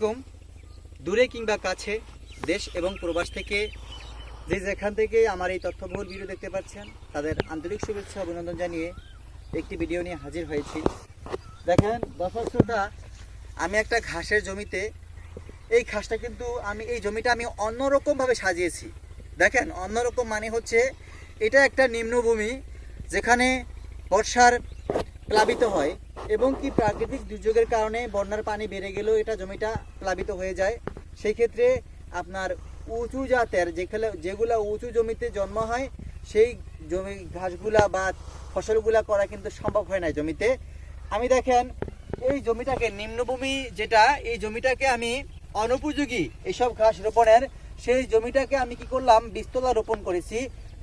এরকম দূরে কিংবা কাছে দেশ এবং প্রবাস থেকে যে যেখান থেকে আমার এই তথ্যবহুল ভিডিও দেখতে পাচ্ছেন, তাদের আন্তরিক শুভেচ্ছা অভিনন্দন জানিয়ে একটি ভিডিও নিয়ে হাজির হয়েছি। দেখেন দর্শক শ্রোতা আমি একটা ঘাসের জমিতে, এই ঘাসটা কিন্তু আমি, এই জমিটা আমি অন্যরকমভাবে সাজিয়েছি। দেখেন, অন্যরকম মানে হচ্ছে এটা একটা নিম্নভূমি যেখানে বর্ষার প্লাবিত হয়। এবং কি প্রাকৃতিক দুর্যোগের কারণে বন্যার পানি বেড়ে গেলেও এটা জমিটা প্লাবিত হয়ে যায়। সেই ক্ষেত্রে আপনার উঁচু জাতের যেখানে যেগুলা উঁচু জমিতে জন্ম হয়, সেই জমি ঘাসগুলা বা ফসলগুলা করা কিন্তু সম্ভব হয় না জমিতে। আমি দেখেন, এই জমিটাকে নিম্নভূমি যেটা, এই জমিটাকে আমি অনুপযোগী এইসব ঘাস রোপণের, সেই জমিটাকে আমি কি করলাম বিস্তলা রোপণ করেছি।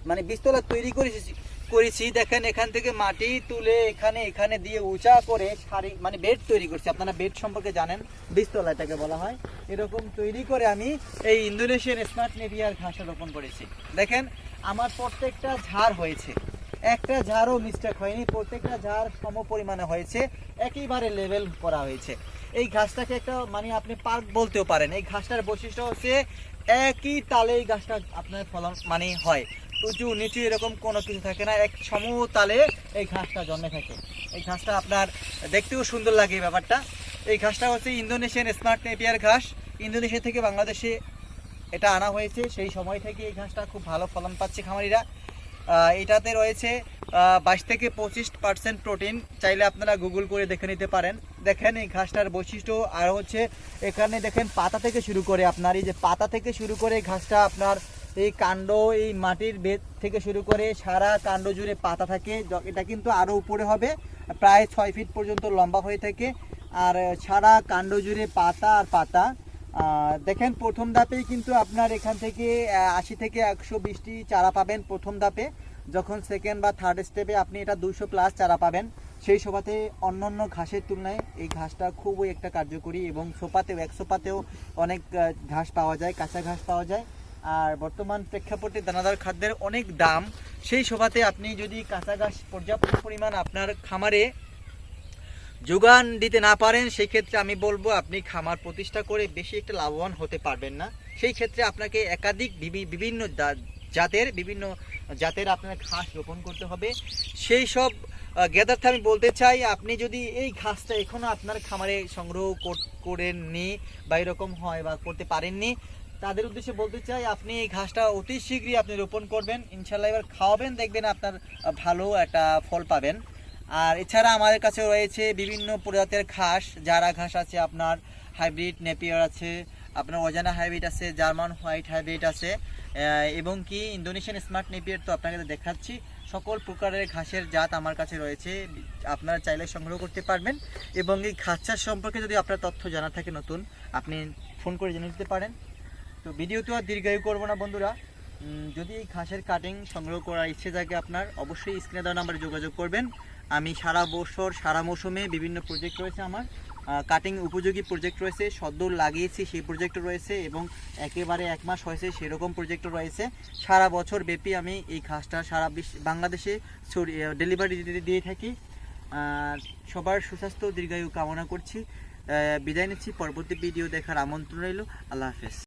মানে বিস্তলা তৈরি করেছি করেছি। দেখেন, এখান থেকে মাটি তুলে এখানে এখানে দিয়ে উঁচা করে সারি মানে বেড তৈরি করছি। আপনারা বেড সম্পর্কে জানেন বীজতলা এটাকে বলা হয়। এরকম তৈরি করে আমি এই ইন্দোনেশিয়ান স্মার্ট নেভিয়ার ঘাসে রোপণ করেছি। দেখেন, আমার প্রত্যেকটা ঝাড় হয়েছে। একটা ঝাড়ও মিস্টেক হয়নি। প্রত্যেকটা ঝাড় সম পরিমাণে হয়েছে। একইবারে লেভেল করা হয়েছে। এই ঘাসটাকে একটা মানে আপনি পার্ক বলতেও পারেন। এই ঘাসটার বৈশিষ্ট্য হচ্ছে একই তালে এই গাছটা আপনার ফলন মানে হয়। উঁচু, নিচু এরকম কোনো কিছু থাকে না। এক সমতালে এই ঘাসটা জন্মে থাকে। এই ঘাসটা আপনার দেখতেও সুন্দর লাগে ব্যাপারটা। এই ঘাসটা হচ্ছে ইন্দোনেশিয়ান স্মার্ট নেপিয়ার ঘাস। ইন্দোনেশিয়া থেকে বাংলাদেশে এটা আনা হয়েছে। সেই সময় থেকে এই ঘাসটা খুব ভালো ফলন পাচ্ছে খামারিরা। এটাতে রয়েছে বাইশ থেকে পঁচিশ পার্সেন্ট প্রোটিন। চাইলে আপনারা গুগল করে দেখে নিতে পারেন। দেখেন এই ঘাসটার বৈশিষ্ট্য। আর হচ্ছে এখানে দেখেন পাতা থেকে শুরু করে আপনার, এই যে পাতা থেকে শুরু করে ঘাসটা আপনার এই কাণ্ড, এই মাটির বেদ থেকে শুরু করে সারা কাণ্ড জুড়ে পাতা থাকে। এটা কিন্তু আরও উপরে হবে, প্রায় ছয় ফিট পর্যন্ত লম্বা হয়ে থাকে। আর সারা কাণ্ড জুড়ে পাতা আর পাতা। দেখেন প্রথম ধাপেই কিন্তু আপনার এখান থেকে আশি থেকে একশো বিশটি চারা পাবেন প্রথম ধাপে। যখন সেকেন্ড বা থার্ড স্টেপে আপনি এটা দুশো প্লাস চারা পাবেন। সেই সোপাতে অন্যান্য ঘাসের তুলনায় এই ঘাসটা খুবই একটা কার্যকরী এবং সোপাতেও এক সোপাতেও অনেক ঘাস পাওয়া যায়, কাঁচা ঘাস পাওয়া যায়। আর বর্তমান প্রেক্ষাপটে দানাদার খাদ্যের অনেক দাম, সেই সোপাতে আপনি যদি কাঁচা ঘাস পর্যাপ্ত পরিমাণ আপনার খামারে যোগান দিতে না পারেন, সেই ক্ষেত্রে আমি বলব আপনি খামার প্রতিষ্ঠা করে বেশি একটা লাভবান হতে পারবেন না। সেই ক্ষেত্রে আপনাকে একাধিক বিভিন্ন জাতের বিভিন্ন জাতের আপনার ঘাস রোপণ করতে হবে। সেই সব জ্ঞাতার্থে আমি বলতে চাই, আপনি যদি এই ঘাসটা এখনও আপনার খামারে সংগ্রহ করেননি বা এরকম হয় বা করতে পারেননি তাদের উদ্দেশ্যে বলতে চাই, আপনি এই ঘাসটা অতি শীঘ্রই আপনি রোপণ করবেন। ইনশাল্লাহ এবার খাওয়াবেন, দেখবেন আপনার ভালো একটা ফল পাবেন। আর এছাড়া আমাদের কাছে রয়েছে বিভিন্ন প্রজাতির ঘাস। যারা ঘাস আছে, আপনার হাইব্রিড নেপিয়ার আছে, আপনার অজানা হাইব্রিড আছে, জার্মান হোয়াইট হাইব্রিড আছে এবং কি ইন্দোনেশিয়ান স্মার্ট নেপিয়ার তো আপনাকে দেখাচ্ছি। সকল প্রকারের ঘাসের জাত আমার কাছে রয়েছে, আপনারা চাইলে সংগ্রহ করতে পারবেন। এবং এই ঘাস চাষ সম্পর্কে যদি আপনার তথ্য জানা থাকে নতুন, আপনি ফোন করে জেনে নিতে পারেন। তো ভিডিও তো আর দীর্ঘায়ু করব না বন্ধুরা। যদি এই ঘাসের কাটিং সংগ্রহ করার ইচ্ছে থাকে আপনার, অবশ্যই স্ক্রিনে দেওয়া নাম্বারে যোগাযোগ করবেন। আমি সারা বছর, সারা মৌসুমে বিভিন্ন প্রজেক্ট রয়েছে আমার। কাটিং উপযোগী প্রজেক্ট রয়েছে, সদ্য লাগিয়েছি সেই প্রজেক্টও রয়েছে এবং একেবারে এক মাস হয়েছে সেরকম প্রজেক্টও রয়েছে। সারা বছর ব্যাপী আমি এই ঘাসটা সারা বাংলাদেশে ডেলিভারি দিয়ে থাকি। সবার সুস্বাস্থ্য, দীর্ঘায়ু কামনা করছি। বিদায় নিচ্ছি। পরবর্তী ভিডিও দেখার আমন্ত্রণ রইল। আল্লাহ হাফেজ।